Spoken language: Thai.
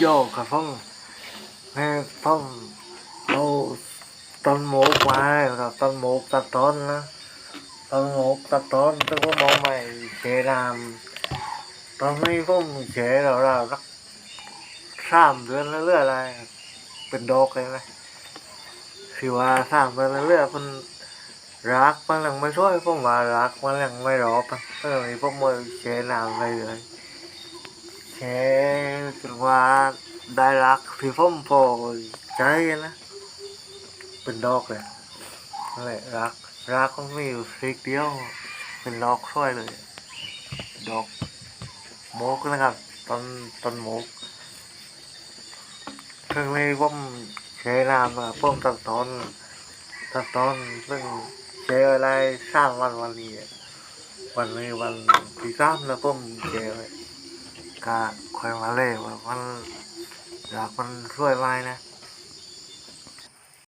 โยกกับผมให้ผมเอาต้นหมูกมากับต้นหมูกตัดต้นนะต้นหมูกตัดต้นต้องก็มองใหม่เชรามตอนนี้ผมเชเราเราสักสามเดือนแล้วเรื่อยอะไร เป็นดอกเลยนะคือว่าสามเดือนแล้วเรื่อยมันรักมันยังไม่ช่วยผมว่ารักมันยังไม่รอบอะก็เลยผมมาเชรามไปเลย แค่ถึงว่าได้รักที่ผมพอใจนะ เป็นดอกเลยนั่นแหละรัก รักมันมีอยู่สิกเดียว เป็นดอกช่วยเลย ดอกโมกนะครับต้นต้นโมกเครื่องนี้ผมใช้น้ำอะผมตัดต้นตัดต้นซึ่งใช้อะไรสร้างวันวันนี้วันนี้วันที่สามแล้วผมใช้ ก็คอยมาเล่ว่ามันอยากมันช่วยไว้นะ